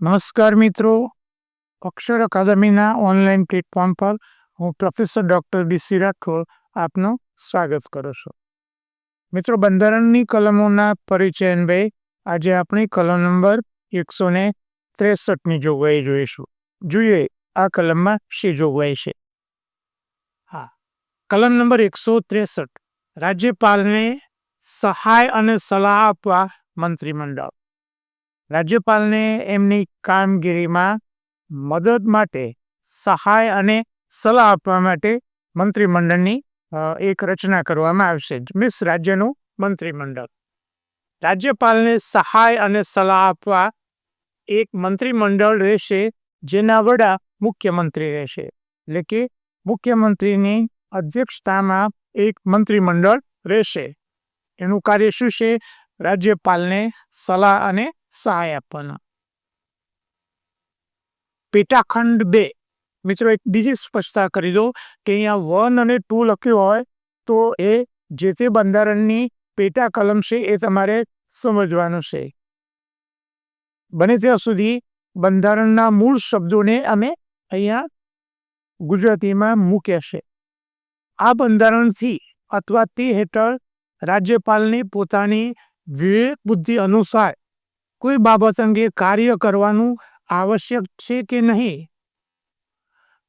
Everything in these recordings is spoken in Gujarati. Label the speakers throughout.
Speaker 1: નમસ્કાર મિત્રો. અક્ષર અકાદમીના ઓનલાઈન પ્લેટફોર્મ પર હું પ્રોફેસર ડોક્ટર ડીસી રાઠોડ આપનું સ્વાગત કરું છું. મિત્રો, બંધારણની કલમોના પરિચય અન્વયે આજે આપણી કલમ નંબર એકસો ને ત્રેસઠની જોગવાઈ જોઈશું. જોઈએ આ કલમમાં શી જોગવાઈ છે. હા, કલમ નંબર એકસો ત્રેસઠ. રાજ્યપાલને સહાય અને સલાહ આપવા મંત્રીમંડળ. રાજ્યપાલને એમની કામગીરીમાં મદદ માટે સહાય અને સલાહ આપવા માટે મંત્રીમંડળની એક રચના કરવામાં આવશે. મિસ રાજ્યનું મંત્રીમંડળ. રાજ્યપાલને સહાય અને સલાહ આપવા એક મંત્રીમંડળ રહેશે, જેના વડા મુખ્યમંત્રી રહેશે. એટલે કે મુખ્યમંત્રીની અધ્યક્ષતામાં એક મંત્રીમંડળ રહેશે. એનું કાર્ય શું છે? રાજ્યપાલને સલાહ અને સહાય આપવાના. પેટાખંડ બે. મિત્રો, એક બીજી સ્પષ્ટતા કરી દો કે અહીંયા વન અને ટુ લખ્યું હોય તો એ જે તે બંધારણની પેટા કલમ છે એ તમારે સમજવાનું છે. બને ત્યાં સુધી બંધારણના મૂળ શબ્દોને અમે અહીંયા ગુજરાતીમાં મૂક્યા છે. આ બંધારણથી અથવા તે હેઠળ રાજ્યપાલને પોતાની વિવેક બુદ્ધિ અનુસાર કોઈ બાબત અંગે કાર્ય કરવાનું આવશ્યક છે કે નહીં?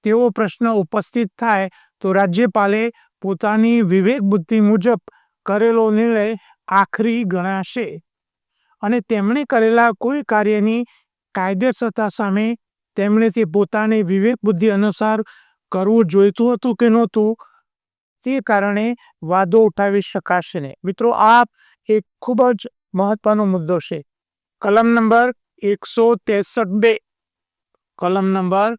Speaker 1: તેવો પ્રશ્ન ઉપસ્થિત થાય તો રાજ્યપાલે પોતાની વિવેક બુદ્ધિ મુજબ કરેલો નિર્ણય આખરી ગણાશે અને તેમણે કરેલા કોઈ કાર્યની કાયદેસરતા સામે તેમણે તે પોતાની વિવેક બુદ્ધિ અનુસાર કરવું જોઈતું હતું કે નહોતું તે કારણે વાદો ઉઠાવી શકાશે નહીં. મિત્રો, આ એક ખૂબ જ મહત્વનો મુદ્દો છે. કલમ નંબર એકસો ત્રેસઠ બે. કલમ નંબર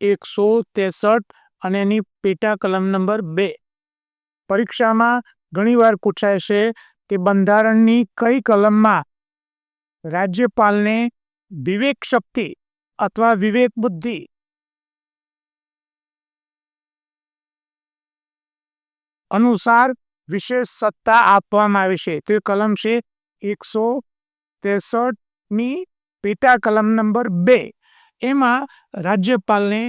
Speaker 1: એકસો ત્રેસઠ અને એની પેટા કલમ નંબર બે. પરીક્ષામાં ઘણીવાર પૂછાય છે કે બંધારણની કઈ કલમમાં રાજ્યપાલને વિવેક શક્તિ અથવા વિવેક બુદ્ધિ અનુસાર વિશેષ સત્તા આપવામાં આવી છે. તે કલમ છે એકસો ત્રેસઠ ની પેટા કલમ નંબર બે. એમાં રાજ્યપાલને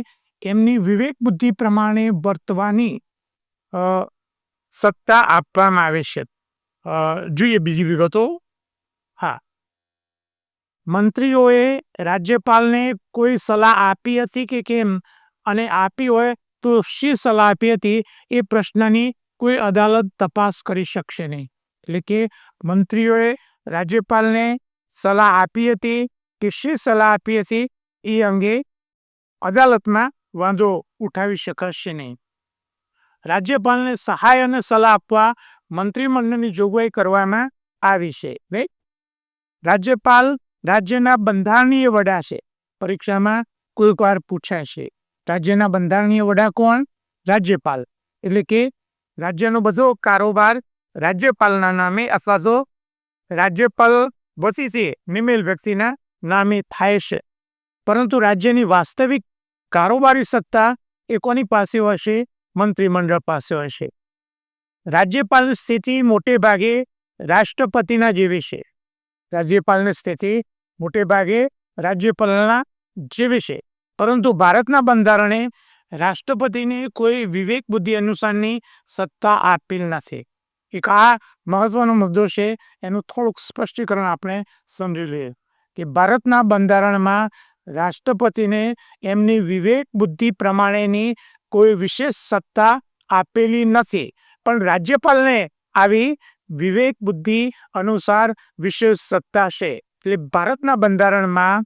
Speaker 1: એમની વિવેક બુદ્ધિ પ્રમાણે વર્તવાની સત્તા આપવામાં આવે છે. જોઈએ બીજી વિગતો. હા. મંત્રીઓએ રાજ્યપાલને કોઈ સલાહ આપી હતી કે કેમ? અને આપી હોય તો શી સલાહ આપી હતી? એ પ્રશ્નની કોઈ અદાલત તપાસ કરી શકશે નહીં. એટલે કે મંત્રીઓએ રાજ્યપાલને સલાહ આપી હતી કે શી સલાહ આપી હતી, એ અંગે અદાલતમાં વાંધો ઉઠાવી શકાશે નહીં. રાજ્યપાલને સહાય અને સલાહ આપવા મંત્રીમંડળની જોગવાઈ કરવામાં આવી છે રાઈટ રાજ્યપાલ રાજ્યના બંધારણીય વડા છે, પરીક્ષામાં કોઈક વાર પૂછાય છે રાજ્યના બંધારણીય વડા કોણ? રાજ્યપાલ. એટલે કે રાજ્યનો બધો કારોબાર રાજ્યપાલના નામે અથવા તો રાજ્યપાલ વસીથી નિમેલ વ્યક્તિના નામે થાય છે. પરંતુ રાજ્યની વાસ્તવિક કારોબારી સત્તા એ કોની પાસે હશે મંત્રીમંડળ પાસે હશે રાજ્યપાલની સ્થિતિ મોટે ભાગે રાષ્ટ્રપતિના જેવી છે. રાજ્યપાલની સ્થિતિ મોટે ભાગે રાજ્યપાલના જેવી છે. પરંતુ ભારતના બંધારણે રાષ્ટ્રપતિને કોઈ વિવેક બુદ્ધિ અનુસારની સત્તા આપેલ નથી. એક આ મહત્વનો મુદ્દો છે, એનું થોડુંક સ્પષ્ટીકરણ આપણે સમજી લઈએ કે ભારતના બંધારણમાં રાષ્ટ્રપતિને એમની વિવેક બુદ્ધિ પ્રમાણેની કોઈ વિશેષ સત્તા આપેલી નથી. પણ રાજ્યપાલને આવી વિવેક બુદ્ધિ અનુસાર વિશેષ સત્તા છે. એટલે ભારતના બંધારણમાં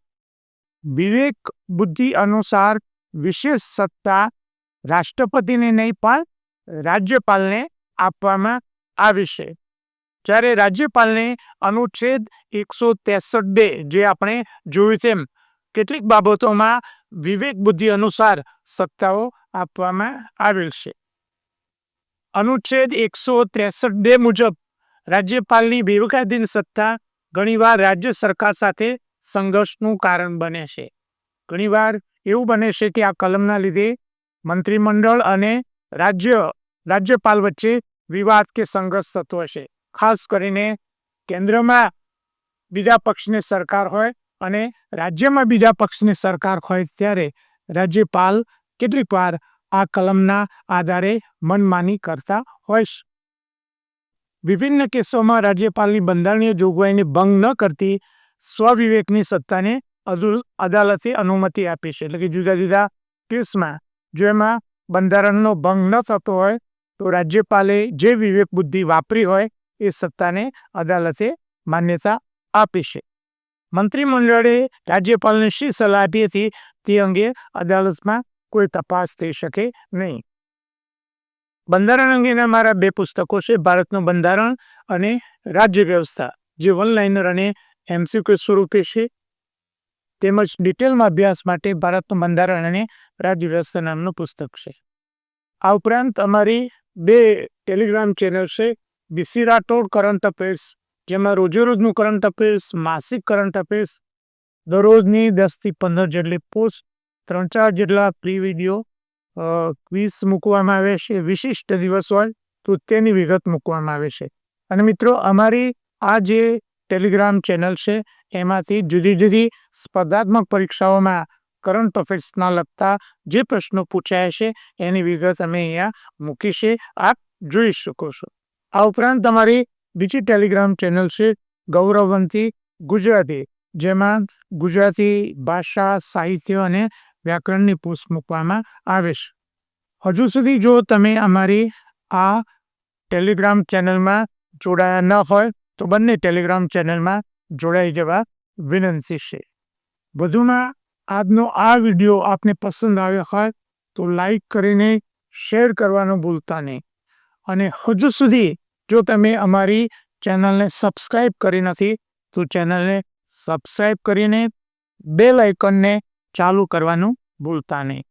Speaker 1: વિવેક બુદ્ધિ અનુસાર વિશેષ સત્તા રાષ્ટ્રપતિને નહીં, પણ રાજ્યપાલને આપવામાં આવી છે જ્યારે રાજ્યપાલને અનુચ્છેદ એકસો ત્રેસઠ બે જે આપણે જોયું તેમ કેટલીક બાબતોમાં વિવેક બુદ્ધિ અનુસાર સત્તાઓ આપવામાં આવેલ છે. અનુચ્છેદ એકસો ત્રેસઠ બે મુજબ, રાજ્યપાલની વિવેકાધીન સત્તા ઘણીવાર રાજ્ય સરકાર સાથે સંઘર્ષનું કારણ બને છે. ઘણીવાર એવું બને છે કે આ કલમના લીધે મંત્રીમંડળ અને રાજ્ય, રાજ્યપાલ વચ્ચે વિવાદ કે સંઘર્ષ થતો હશે. ખાસ કરીને કેન્દ્રમાં બીજા પક્ષની સરકાર હોય અને રાજ્યમાં બીજા પક્ષની સરકાર હોય ત્યારે રાજ્યપાલ કેટલીક વાર આ કલમના આધારે મનમાની કરતા હોય વિભિન્ન કેસોમાં રાજ્યપાલની બંધારણીય જોગવાઈને ભંગ ન કરતી સ્વવિવેકની સત્તાને અદુ- અદાલતે અનુમતિ આપી છે. એટલે કે જુદા જુદા કેસમાં જો એમાં બંધારણનો ભંગ ન થતો હોય તો રાજ્યપાલે જે વિવેક બુદ્ધિ વાપરી હોય એ સત્તાને અદાલતે માન્યતા આપી છે. મંત્રીમંડળે રાજ્યપાલને શી સલાહ આપી હતી તે અંગે અદાલતમાં કોઈ તપાસ થઈ શકે નહીં. બંધારણ અંગેના મારા બે પુસ્તકો છે, ભારતનું બંધારણ અને રાજ્ય વ્યવસ્થા, જે વન લાઇનર અને એમસીક્યુ સ્વરૂપે છે. તેમજ ડિટેલમાં અભ્યાસ માટે ભારતનું બંધારણ અને રાજ્ય વ્યવસ્થા નામનું પુસ્તક છે. આ ઉપરાંત અમારી બે ટેલિગ્રામ ચેનલ છે બીસી રાઠોડ કરંટ અફેર્સ, જેમાં રોજેરોજનું કરંટ અફેર્સ, માસિક કરંટ અફેર્સ, દરરોજની દસથી પંદર જેટલી પોસ્ટ, ત્રણ ચાર જેટલા પ્રી વીડિયો ક્વિઝ મૂકવામાં આવે છે, વિશિષ્ટ દિવસ હોય તો તેની વિગત મૂકવામાં આવે છે. અને મિત્રો, અમારી આ જે ટેલિગ્રામ ચેનલ છે, એમાંથી જુદી જુદી સ્પર્ધાત્મક પરીક્ષાઓમાં કરંટ અફેર્સના લગતા જે પ્રશ્નો પૂછાયા છે, એની વિગત અમે અહીંયા મૂકી છે. આપ જોઈ શકો છો. આ ઉપરાંત તમારી બીજી ટેલિગ્રામ ચેનલ છે, ગૌરવવંતી ગુજરાતી, જેમાં ગુજરાતી ભાષા, સાહિત્ય અને વ્યાકરણની પોસ્ટ મૂકવામાં આવે છે. હજુ સુધી જો તમે અમારી આ ટેલિગ્રામ ચેનલમાં જોડાયા ન હોય, તો બંને ટેલિગ્રામ ચેનલમાં જોડાઈ જવા વિનંતી છે. વધુમાં આજનો આ વીડિયો આપને પસંદ આવ્યો હોય તો લાઈક કરીને શેર કરવાનું ભૂલતા નહીં. અને હજુ સુધી જો તમે અમારી ચેનલને સબસ્ક્રાઈબ કરી નથી, તો ચેનલને સબસ્ક્રાઈબ કરીને બેલ આઇકનને ચાલુ કરવાનું ભૂલતા નહીં.